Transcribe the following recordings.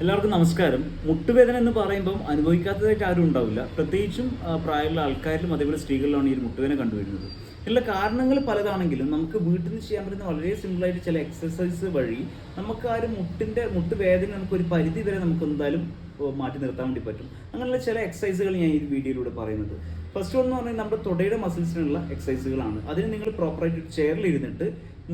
എല്ലാവർക്കും നമസ്കാരം. മുട്ടുവേദന എന്ന് പറയുമ്പം അനുഭവിക്കാത്തതായിട്ട് ആരും ഉണ്ടാവില്ല. പ്രത്യേകിച്ചും പ്രായമുള്ള ആൾക്കാരിലും അതേപോലെ സ്ത്രീകളിലാണ് ഈ മുട്ടുവേദന കണ്ടുവരുന്നത്. ഇതിനുള്ള കാരണങ്ങൾ പലതാണെങ്കിലും നമുക്ക് വീട്ടിൽ നിന്ന് ചെയ്യാൻ പറ്റുന്ന വളരെ സിമ്പിളായിട്ട് ചില എക്സസൈസ് വഴി നമുക്ക് ആ ഒരു മുട്ടിന്റെ മുട്ടുവേദന നമുക്ക് ഒരു പരിധി വരെ നമുക്ക് എന്തായാലും മാറ്റി നിർത്താൻ വേണ്ടി പറ്റും. അങ്ങനെയുള്ള ചില എക്സസൈസുകൾ ഞാൻ ഈ വീഡിയോയിലൂടെ പറയുന്നത്. ഫസ്റ്റ് വൺ എന്ന് പറഞ്ഞാൽ നമ്മുടെ തുടയുടെ മസിൽസിനുള്ള എക്സസൈസുകളാണ് അതിന് നിങ്ങൾ പ്രോപ്പറായിട്ട് ചെയറിൽ ഇരുന്നിട്ട്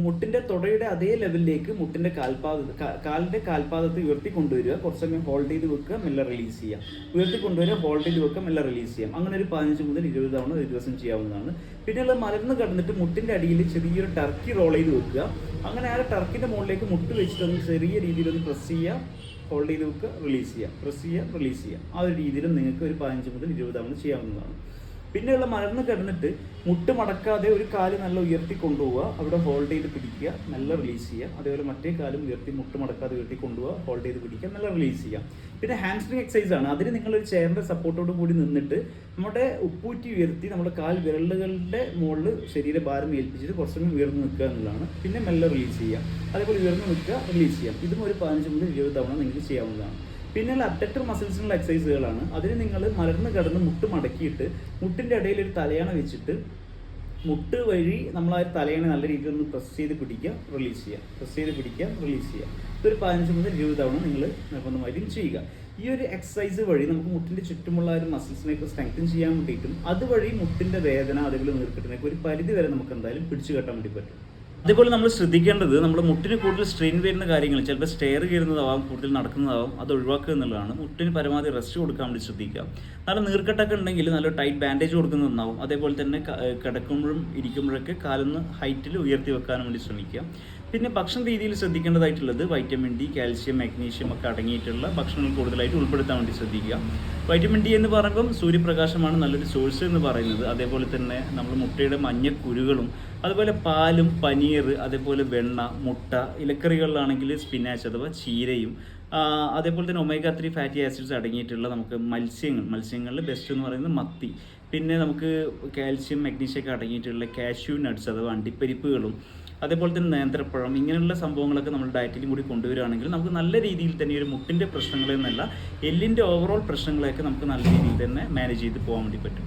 മുട്ടിന്റെ തുടയുടെ അതേ ലെവലിലേക്ക് മുട്ടിന്റെ കാൽപാദ കാലിന്റെ കാൽപാദത്തെ ഉയർത്തി കൊണ്ടുവരിക. കുറച്ച് സമയം ഹോൾഡ് ചെയ്ത് വെക്കുക മെല്ലെ റിലീസ് ചെയ്യാം ഉയർത്തി കൊണ്ടുവരിക ഹോൾഡ് ചെയ്ത് വെക്കുക മെല്ലെ റിലീസ് ചെയ്യാം അങ്ങനെ ഒരു പതിനഞ്ച് മുതൽ ഇരുപത് തവണ ഒരു ദിവസം ചെയ്യാവുന്നതാണ്. പിന്നെ ഉള്ള മലർന്ന് കടന്നിട്ട് മുട്ടിന്റെ അടിയിൽ ചെറിയൊരു ടർക്കി റോൾ ചെയ്ത് വെക്കുക. അങ്ങനെ ആ ടർക്കിന്റെ മുകളിലേക്ക് മുട്ട് വെച്ചിട്ട് ഒന്ന് ചെറിയ രീതിയിൽ ഒന്ന് പ്രസ് ചെയ്യുക. ഹോൾഡ് ചെയ്ത് വെക്കുക റിലീസ് ചെയ്യുക. പ്രസ് ചെയ്യുക റിലീസ് ചെയ്യുക. ആ ഒരു രീതിയിലും നിങ്ങൾക്ക് ഒരു പതിനഞ്ച് മുതൽ ഇരുപത് തവണ ചെയ്യാവുന്നതാണ്. പിന്നെയുള്ള മലർന്ന് കിടന്നിട്ട് മുട്ട് മടക്കാതെ ഒരു കാൽ നല്ല ഉയർത്തി കൊണ്ടുപോവുക അവിടെ ഹോൾഡ് ചെയ്ത് പിടിക്കുക നല്ല റിലീസ് ചെയ്യുക. അതേപോലെ മറ്റേ കാലും ഉയർത്തി മുട്ട് മടക്കാതെ ഉയർത്തി കൊണ്ടുപോവുക ഹോൾഡ് ചെയ്ത് പിടിക്കുക നല്ല റിലീസ് ചെയ്യുക. പിന്നെ ഹാൻഡ്സ്ട്രിങ് എക്സസൈസ് ആണ്. അതിന് നിങ്ങൾ ഒരു ചെയറിന്റെ സപ്പോർട്ടോട് കൂടി നിന്നിട്ട് നമ്മുടെ ഉപ്പൂറ്റി ഉയർത്തി നമ്മുടെ കാൽ വിരലുകളുടെ മുകളിൽ ശരീരഭാരം ഏൽപ്പിച്ചിട്ട് കുറച്ച് സമയം ഉയർന്നു നിൽക്കുക എന്നുള്ളതാണ്. പിന്നെ മെല്ലെ റിലീസ് ചെയ്യുക. അതേപോലെ ഉയർന്നു നിൽക്കുക റിലീസ് ചെയ്യാം ഇതും ഒരു പതിനഞ്ച് മുതൽ ഇരുപത് തവണ നിങ്ങൾക്ക് ചെയ്യാവുന്നതാണ്. പിന്നെയുള്ള അബ്ഡക്ടർ മസിൽസിനുള്ള എക്സസൈസുകളാണ് അതിന് നിങ്ങൾ മലർന്ന് കിടന്ന് മുട്ട് മടക്കിയിട്ട് മുട്ടിന്റെ ഇടയിൽ ഒരു തലയണ വെച്ചിട്ട് മുട്ട് വഴി നമ്മൾ ആ തലയണ നല്ല രീതിയിൽ ഒന്ന് പ്രസ് ചെയ്ത് പിടിക്കുക റിലീസ് ചെയ്യുക. പ്രസ് ചെയ്ത് പിടിക്കുക റിലീസ് ചെയ്യുക. ഇതൊരു പതിനഞ്ച് മുതൽ ഇരുപത് തവണ നിങ്ങൾ നിർബന്ധമായിട്ടും ചെയ്യുക. ഈ ഒരു എക്സസൈസ് വഴി നമുക്ക് മുട്ടിന്റെ ചുറ്റുമുള്ള ഒരു മസിൽസിനെയൊക്കെ സ്ട്രെങ്തൻ ചെയ്യാൻ വേണ്ടിയിട്ടും അതുവഴി മുട്ടിന്റെ വേദന അതേപോലെ നീർക്കെട്ടിനൊക്കെ ഒരു പരിധി വരെ നമുക്ക് എന്തായാലും പിടിച്ചു കെട്ടാൻ വേണ്ടി പറ്റും. അതേപോലെ നമ്മൾ ശ്രദ്ധിക്കേണ്ടത് നമ്മൾ മുട്ടിന് കൂടുതൽ സ്ട്രെയിൻ വരുന്ന കാര്യങ്ങൾ ചിലപ്പോൾ സ്റ്റെയർ കയറുന്നതാവാം കൂടുതൽ നടക്കുന്നതാവാം അത് ഒഴിവാക്കുക എന്നുള്ളതാണ്. മുട്ടിന് പരമാവധി റെസ്റ്റ് കൊടുക്കാൻ വേണ്ടി ശ്രദ്ധിക്കുക. നല്ല നീർക്കെട്ടൊക്കെ ഉണ്ടെങ്കിൽ നല്ല ടൈറ്റ് ബാൻഡേജ് കൊടുക്കുന്നത് നന്നാവും. അതേപോലെ തന്നെ കിടക്കുമ്പോഴും ഇരിക്കുമ്പോഴൊക്കെ കാലൊന്ന് ഹൈറ്റിൽ ഉയർത്തി വെക്കാനും വേണ്ടി ശ്രമിക്കുക. പിന്നെ ഭക്ഷണ രീതിയിൽ ശ്രദ്ധിക്കേണ്ടതായിട്ടുള്ളത് വൈറ്റമിൻ ഡി കാൽസ്യം മാഗ്നീഷ്യം ഒക്കെ അടങ്ങിയിട്ടുള്ള ഭക്ഷണങ്ങൾ കൂടുതലായിട്ട് ഉൾപ്പെടുത്താൻ വേണ്ടി ശ്രദ്ധിക്കുക. വൈറ്റമിൻ ഡി എന്ന് പറയുമ്പം സൂര്യപ്രകാശമാണ് നല്ലൊരു സോഴ്സ് എന്ന് പറയുന്നത്. അതേപോലെ തന്നെ നമ്മൾ മുട്ടയുടെ മഞ്ഞക്കുരുകളും അതുപോലെ പാലും പനീർ അതേപോലെ വെണ്ണ മുട്ട ഇലക്കറികളിലാണെങ്കിൽ സ്പിനാച്ച് അഥവാ ചീരയും അതേപോലെ തന്നെ ഒമേഗ ത്രീ ഫാറ്റി ആസിഡ്സ് അടങ്ങിയിട്ടുള്ള നമുക്ക് മത്സ്യങ്ങൾ മത്സ്യങ്ങളിൽ ബെസ്റ്റ് എന്ന് പറയുന്നത് മത്തി. പിന്നെ നമുക്ക് കാൽസ്യം മഗ്നീഷ്യം ഒക്കെ അടങ്ങിയിട്ടുള്ള കാഷ്യൂ നട്ട്സ് അഥവാ അണ്ടിപ്പരിപ്പുകളും അതേപോലെ തന്നെ നേന്ത്രപ്പഴം ഇങ്ങനെയുള്ള സംഭവങ്ങളൊക്കെ നമ്മൾ ഡയറ്റിലും കൂടി കൊണ്ടുവരികയാണെങ്കിൽ നമുക്ക് നല്ല രീതിയിൽ തന്നെ ഒരു മുട്ടിന്റെ പ്രശ്നങ്ങളെന്നല്ല എല്ലിന്റെ ഓവറോൾ പ്രശ്നങ്ങളെയൊക്കെ നമുക്ക് നല്ല രീതിയിൽ തന്നെ മാനേജ് ചെയ്ത് പോകാൻ വേണ്ടി പറ്റും.